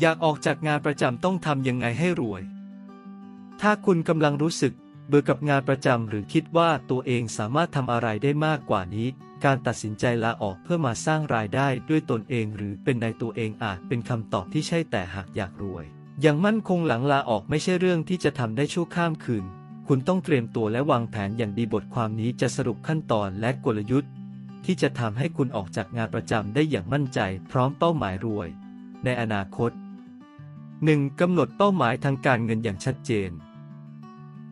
อยากออกจากงานประจำต้องทำยังไงให้รวย ถ้าคุณกำลังรู้สึกเบื่อกับงานประจำหรือคิดว่าตัวเองสามารถทำอะไรได้มากกว่านี้ การตัดสินใจลาออกเพื่อมาสร้างรายได้ด้วยตนเองหรือเป็นในตัวเองอาจเป็นคำตอบที่ใช่แต่หากอยากรวย อย่างมั่นคงหลังลาออกไม่ใช่เรื่องที่จะทำได้ชั่วข้ามคืน คุณต้องเตรียมตัวและวางแผนอย่างดีบทความนี้จะสรุปขั้นตอนและกลยุทธ์ ที่จะทำให้คุณออกจากงานประจำได้อย่างมั่นใจ พร้อมเป้าหมายรวย ในอนาคต 1. กำหนดเป้าหมายทางการเงินอย่างชัดเจน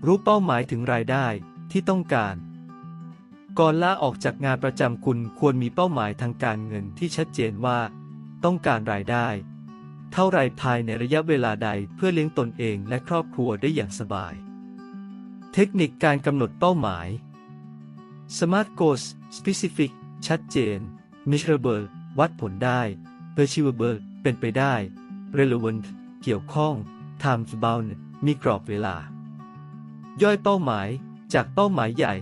รู้เป้าหมายถึงรายได้ที่ต้องการ ก่อนลาออกจากงานประจำคุณควรมีเป้าหมายทางการเงินที่ชัดเจนว่า ต้องการรายได้ เท่าไรภายในระยะเวลาใดเพื่อเลี้ยงตนเองและครอบครัวได้อย่างสบาย เทคนิคการกำหนดเป้าหมาย Smart Goals Specific ชัดเจน Measurable วัดผลได้ Achievable เป็นไปได้ Relevant เกี่ยวข้อง Time Bound มีกรอบเวลา ย่อยเป้าหมาย จากเป้าหมายใหญ่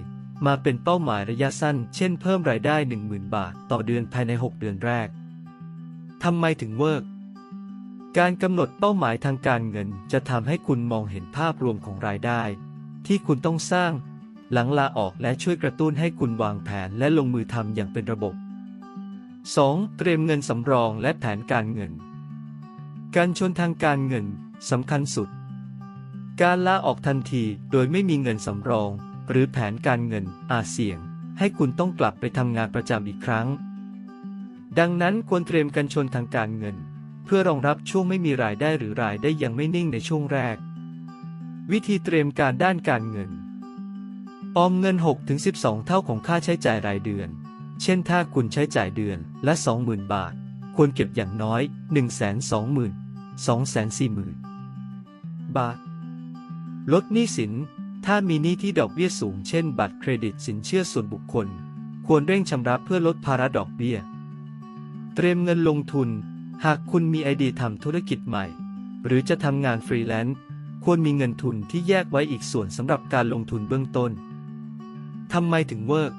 มาเป็นเป้าหมายระยะสั้น เช่นเพิ่มรายได้ 10,000 บาท ต่อเดือนภายใน 6 เดือนแรกทำไมถึงเวิร์กการกำหนดเป้าหมายทางการเงินจะทำให้คุณมองเห็นภาพรวมของรายได้ ที่คุณต้องสร้าง หลังลาออกและช่วยกระตุ้นให้คุณวางแผนและลงมือทำอย่างเป็นระบบ 2. เตรียมเงินสำรองและแผนการเงิน การชนทางการเงินสำคัญสุด การลาออกทันทีโดยไม่มีเงินสำรอง หรือแผนการเงินอาจเสี่ยง ให้คุณต้องกลับไปทำงานประจำอีกครั้ง ดังนั้นควรเตรียมกันชนทางการเงิน เพื่อรองรับช่วงไม่มีรายได้หรือรายได้ยังไม่นิ่งในช่วงแรก วิธีเตรียมการด้านการเงิน ออมเงิน 6-12 เท่าของค่าใช้จ่ายรายเดือน เช่นถ้าคุณใช้จ่ายเดือนละ 20,000 บาท ควรเก็บอย่างน้อย 120,000 240,000 บาท ลดหนี้สิน ถ้ามีหนี้ที่ดอกเบี้ยสูงเช่น บัตรเครดิตสินเชื่อส่วนบุคคล ควรเร่งชำระเพื่อลดภาระดอกเบี้ย เตรียมเงินลงทุน หากคุณมีไอเดียทำธุรกิจใหม่ หรือจะทำงานฟรีแลนซ์ควรมีเงินทุนที่แยกไว้อีกส่วนสำหรับการลงทุนเบื้องต้นทำไมถึงเวิร์ก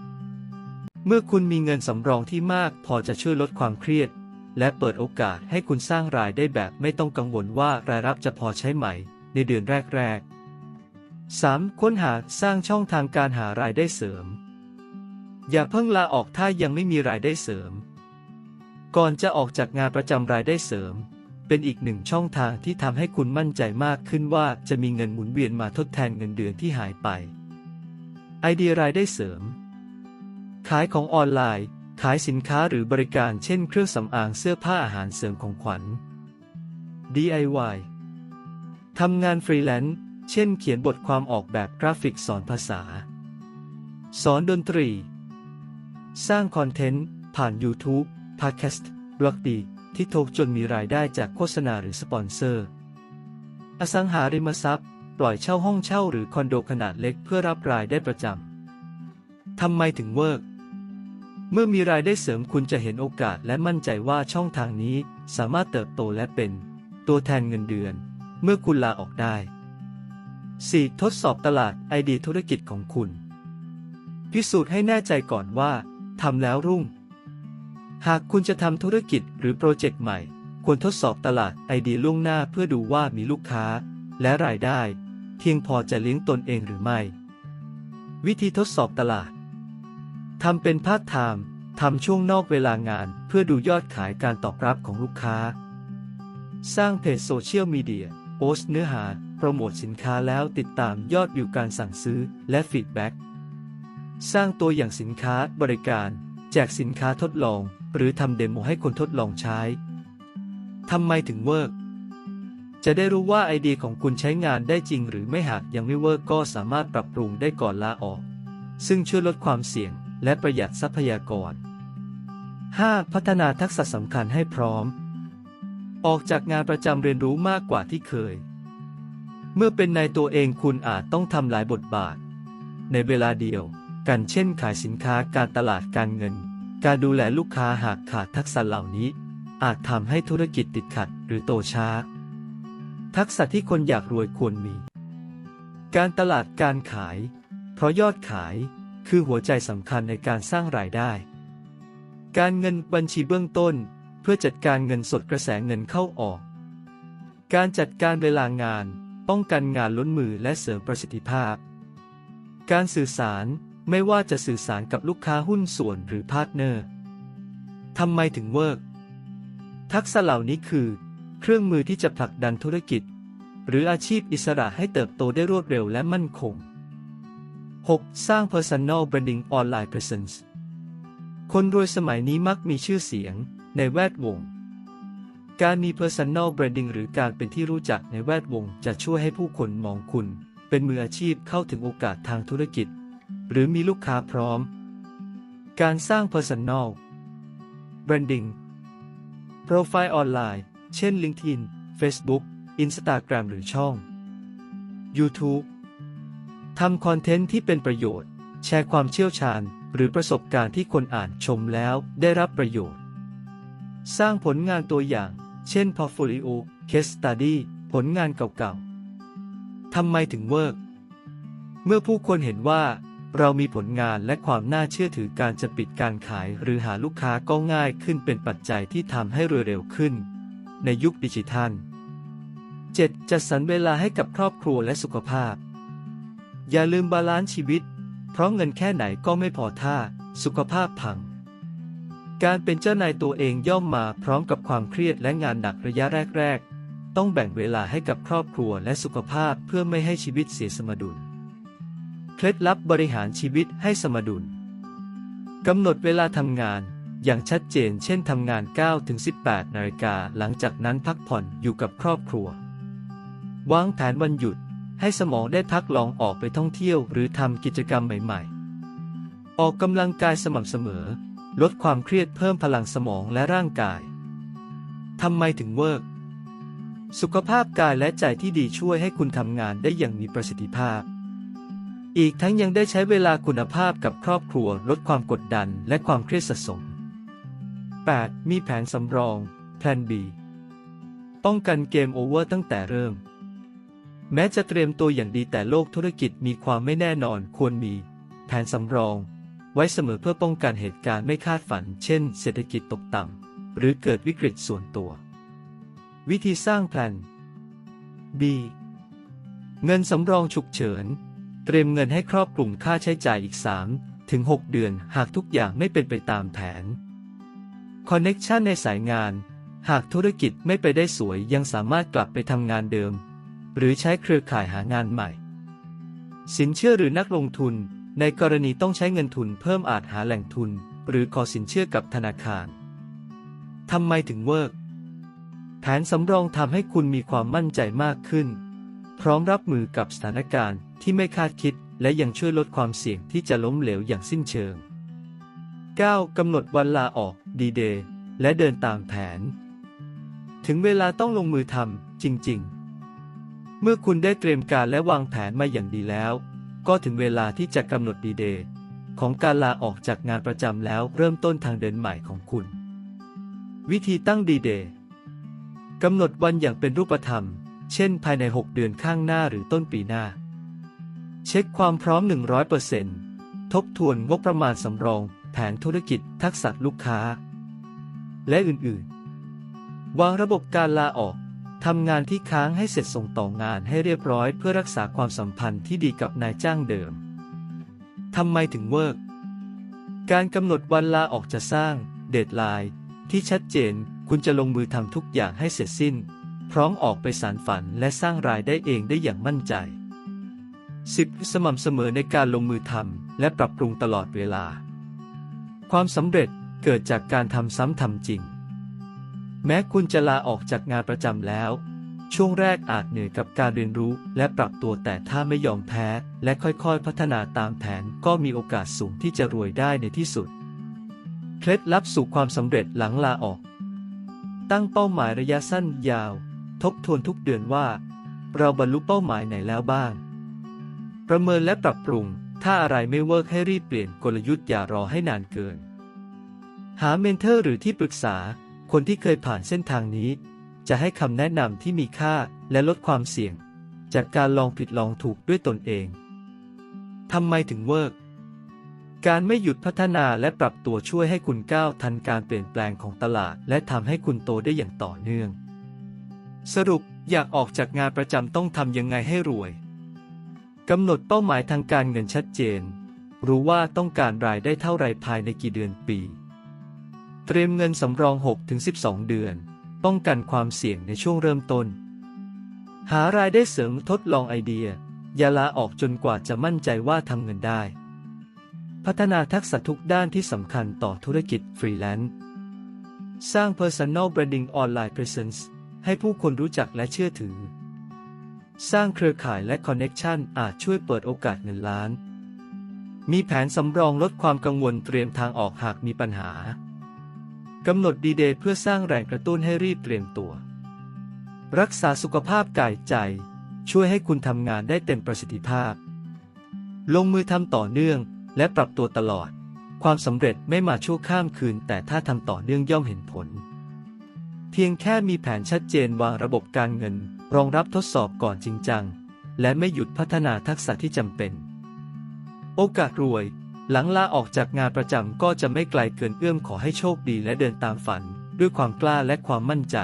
เมื่อคุณมีเงินสำรองที่มากพอจะช่วยลดความเครียด และเปิดโอกาสให้คุณสร้างรายได้แบบไม่ต้องกังวลว่ารายรับจะพอใช้ไหม ในเดือนแรก ๆ 3. ค้นหาสร้างช่องทางการหารายได้เสริม อย่าเพิ่งลาออกถ้ายังไม่มีรายได้เสริม ก่อนจะออกจากงานประจำรายได้เสริม เป็นอีกหนึ่งช่องทางที่ทำให้คุณมั่นใจมากขึ้นว่าจะมีเงินหมุนเวียนมาทดแทนเงินเดือนที่หายไป ไอเดียรายได้เสริม ขายของออนไลน์ ขายสินค้าหรือบริการเช่นเครื่องสำอางเสื้อผ้าอาหารเสริมของขวัญ DIY ทำงานฟรีแลนซ์ เช่นเขียนบทความออกแบบกราฟิกสอนภาษา สอนดนตรี สร้างคอนเทนต์ ผ่าน YouTube พอดแคสต์บล็อกดีที่โทกจนมีรายได้จากโฆษณาหรือสปอนเซอร์ อสังหาริมทรัพย์ ปล่อยเช่าห้องเช่าหรือคอนโดขนาดเล็กเพื่อรับรายได้ประจำทำไมถึงเวิร์ก เมื่อมีรายได้เสริมคุณจะเห็นโอกาสและมั่นใจว่าช่องทางนี้สามารถเติบโตและเป็น ตัวแทนเงินเดือน เมื่อคุณลาออกได้ 4. ทดสอบตลาดไอเดียธุรกิจของคุณ พิสูจน์ให้แน่ใจก่อนว่าทำแล้วรุ่ง หากคุณจะทำธุรกิจหรือโปรเจกต์ใหม่ ควรทดสอบตลาดไอเดียล่วงหน้าเพื่อดูว่ามีลูกค้า และรายได้ เพียงพอจะเลี้ยงตนเองหรือไม่ วิธีทดสอบตลาด ทำเป็นพาร์ทไทม์ทำช่วงนอกเวลางาน เพื่อดูยอดขายการตอบรับของลูกค้า สร้างเพจโซเชียลมีเดียโพสต์เนื้อหา โปรโมทสินค้าแล้วติดตามยอดวิวการสั่งซื้อและฟีดแบ็กสร้างตัวอย่างสินค้าบริการ แจกสินค้าทดลอง หรือทำเดโมให้คนทดลองใช้ทำไมถึงเวิร์กจะได้รู้ว่าไอเดียของคุณใช้งานได้จริงหรือไม่หากยังไม่เวิร์กก็สามารถปรับปรุงได้ก่อนลาออก ซึ่งช่วยลดความเสี่ยง และประหยัดทรัพยากร 5. พัฒนาทักษะสำคัญให้พร้อม ออกจากงานประจำเรียนรู้มากกว่าที่เคย เมื่อเป็นนายตัวเองคุณอาจต้องทำหลายบทบาท ในเวลาเดียวกันเช่นขายสินค้าการตลาดการเงิน การดูแลลูกค้าหากขาดทักษะเหล่านี้ อาจทำให้ธุรกิจติดขัดหรือโตช้า ทักษะที่คนอยากรวยควรมี การตลาดการขาย เพราะยอดขาย คือหัวใจสำคัญในการสร้างรายได้ การเงินบัญชีเบื้องต้น เพื่อจัดการเงินสดกระแสเงินเข้าออก การจัดการเวลางาน ป้องกันงานล้นมือและเสริมประสิทธิภาพ การสื่อสารไม่ว่าจะสื่อสารกับลูกค้าหุ้นส่วนหรือพาร์ทเนอร์ทำไมถึงเวิร์กทักษะเหล่านี้คือ เครื่องมือที่จะผลักดันธุรกิจ หรืออาชีพอิสระให้เติบโตได้รวดเร็วและมั่นคง 6. สร้าง Personal Branding Online Presence คนรวยสมัยนี้มักมีชื่อเสียงในแวดวง การมี Personal Branding หรือการเป็นที่รู้จักในแวดวง จะช่วยให้ผู้คนมองคุณ เป็นมืออาชีพเข้าถึงโอกาสทางธุรกิจ หรือมีลูกค้าพร้อม การสร้าง Personal Branding โปรไฟล์ออนไลน์ เช่น LinkedIn Facebook Instagram หรือช่อง YouTube ทำคอนเทนต์ที่เป็นประโยชน์ แชร์ความเชี่ยวชาญ หรือประสบการณ์ที่คนอ่านชมแล้วได้รับประโยชน์ สร้างผลงานตัวอย่าง เช่น Portfolio Case Study ผลงานเก่าๆ ทำไมถึงเวิร์กเมื่อผู้คนเห็นว่า เรามีผลงานและความน่าเชื่อถือการจะปิดการขายหรือหาลูกค้าก็ง่ายขึ้นเป็นปัจจัยที่ทำให้รวยเร็วขึ้น ในยุคดิจิทัล 7. จัดสรรเวลาให้กับครอบครัวและสุขภาพ อย่าลืมบาลานซ์ชีวิต เพราะเงินแค่ไหนก็ไม่พอถ้า สุขภาพพัง การเป็นเจ้านายตัวเองย่อมมาพร้อมกับความเครียดและงานหนักระยะแรก ๆ ต้องแบ่งเวลาให้กับครอบครัวและสุขภาพเพื่อไม่ให้ชีวิตเสียสมดุล เคล็ดลับบริหารชีวิตให้สมดุลกำหนดเวลาทำงานอย่างชัดเจนเช่นทำงาน 9-18 นาฬิกา หลังจากนั้นพักผ่อนอยู่กับครอบครัว วางแผนวันหยุด ให้สมองได้พักลองออกไปท่องเที่ยวหรือทำกิจกรรมใหม่ๆ ออกกำลังกายสม่ำเสมอ ลดความเครียดเพิ่มพลังสมองและร่างกาย ทำไมถึงเวิร์กสุขภาพกายและใจที่ดีช่วยให้คุณทำงานได้อย่างมีประสิทธิภาพ อีกทั้งยังได้ใช้เวลาคุณภาพกับครอบครัว ลดความกดดันและความเครียดสะสม 8. มีแผนสำรองแพลน B ป้องกันเกมโอเวอร์ตั้งแต่เริ่ม แม้จะเตรียมตัวอย่างดีแต่โลกธุรกิจมีความไม่แน่นอนควรมี แผนสำรอง ไว้เสมอเพื่อป้องกันเหตุการณ์ไม่คาดฝัน เช่น เศรษฐกิจตกต่ำหรือเกิดวิกฤตส่วนตัว วิธีสร้างแผน B เงินสำรองฉุกเฉิน เตรียมเงินให้ครอบคลุมค่าใช้จ่ายอีก 3 ถึง 6 เดือนหากทุกอย่างไม่เป็นไปตามแผนคอนเน็ชันในสายงาน หากธุรกิจไม่ไปได้สวยยังสามารถกลับไปทำงานเดิม หรือใช้เครือข่ายหางานใหม่ สินเชื่อหรือนักลงทุน ในกรณีต้องใช้เงินทุนเพิ่มอาจหาแหล่งทุน หรือขอสินเชื่อกับธนาคารทำไมถึงเวิร์กแผนสำรองทำให้คุณมีความมั่นใจมากขึ้น พร้อมรับมือกับสถานการณ์ที่ไม่คาดคิด และยังช่วยลดความเสี่ยงที่จะล้มเหลวอย่างสิ้นเชิง 9. กำหนดวันลาออกดีเดย์และเดินตามแผน ถึงเวลาต้องลงมือทำจริง ๆ เมื่อคุณได้เตรียมการและวางแผนมาอย่างดีแล้ว ก็ถึงเวลาที่จะกำหนดดีเดย์ของการลาออกจากงานประจำแล้วเริ่มต้นทางเดินใหม่ของคุณ วิธีตั้งดีเดย์กำหนดวันอย่างเป็นรูปธรรม เช่นภายใน 6 เดือนข้างหน้าหรือต้นปีหน้า เช็คความพร้อม 100%ทบทวนงบประมาณสำรอง แผนธุรกิจ ทักษะลูกค้า และอื่นๆ วางระบบการลาออก ทำงานที่ค้างให้เสร็จส่งต่องานให้เรียบร้อยเพื่อรักษาความสัมพันธ์ที่ดีกับนายจ้างเดิม ทำไมถึงเวิร์กการกำหนดวันลาออกจะสร้างเดดไลน์ที่ชัดเจนคุณจะลงมือทำทุกอย่างให้เสร็จสิ้น พร้อมออกไปสารฝันและสร้างรายได้เองได้อย่างมั่นใจ 10. สม่ำเสมอในการลงมือทำและปรับปรุงตลอดเวลา ความสำเร็จเกิดจากการทำซ้ำทำจริง แม้คุณจะลาออกจากงานประจำแล้ว ช่วงแรกอาจเหนื่อยกับการเรียนรู้และปรับตัวแต่ถ้าไม่ยอมแพ้ และค่อยๆพัฒนาตามแผนก็มีโอกาสสูงที่จะรวยได้ในที่สุด เคล็ดลับสู่ความสำเร็จหลังลาออก ตั้งเป้าหมายระยะสั้นยาว ทบทวนทุกเดือนว่า เราบรรลุเป้าหมายไหนแล้วบ้าง ประเมินและปรับปรุง ถ้าอะไรไม่เวิร์กให้รีบเปลี่ยนกลยุทธ์อย่ารอให้นานเกิน หาเมนเทอร์หรือที่ปรึกษา คนที่เคยผ่านเส้นทางนี้ จะให้คำแนะนำที่มีค่าและลดความเสี่ยง จากการลองผิดลองถูกด้วยตนเองทำไมถึงเวิร์กการไม่หยุดพัฒนาและปรับตัวช่วยให้คุณก้าวทันการเปลี่ยนแปลงของตลาด และทำให้คุณโตได้อย่างต่อเนื่อง สรุปอยากออกจากงานประจำต้องทำยังไงให้รวยกำหนดเป้าหมายทางการเงินชัดเจน รู้ว่าต้องการรายได้เท่าไรภายในกี่เดือนปี เตรียมเงินสำรอง 6-12 เดือน ป้องกันความเสี่ยงในช่วงเริ่มต้น หารายได้เสริมทดลองไอเดีย อย่าลาออกจนกว่าจะมั่นใจว่าทำเงินได้ พัฒนาทักษะทุกด้านที่สำคัญต่อธุรกิจฟรีแลนซ์สร้าง Personal Branding Online Presence ให้ผู้คนรู้จักและเชื่อถือ สร้างเครือข่ายและคอนเน็ชันอาจช่วยเปิดโอกาสเงินล้าน มีแผนสำรองลดความกังวลเตรียมทางออกหากมีปัญหา กำหนดดีเดย์เพื่อสร้างแรงกระตุ้นให้รีบเตรียมตัว รักษาสุขภาพกายใจ ช่วยให้คุณทำงานได้เต็มประสิทธิภาพ ลงมือทำต่อเนื่อง และปรับตัวตลอด ความสำเร็จไม่มาชั่วข้ามคืน แต่ถ้าทำต่อเนื่องย่อมเห็นผล เพียงแค่มีแผนชัดเจนวางระบบการเงิน รองรับทดสอบก่อนจริงจัง และไม่หยุดพัฒนาทักษะที่จำเป็น โอกาสรวย หลังลาออกจากงานประจำก็จะไม่ไกลเกินเอื้อมขอให้โชคดีและเดินตามฝัน ด้วยความกล้าและความมั่นใจ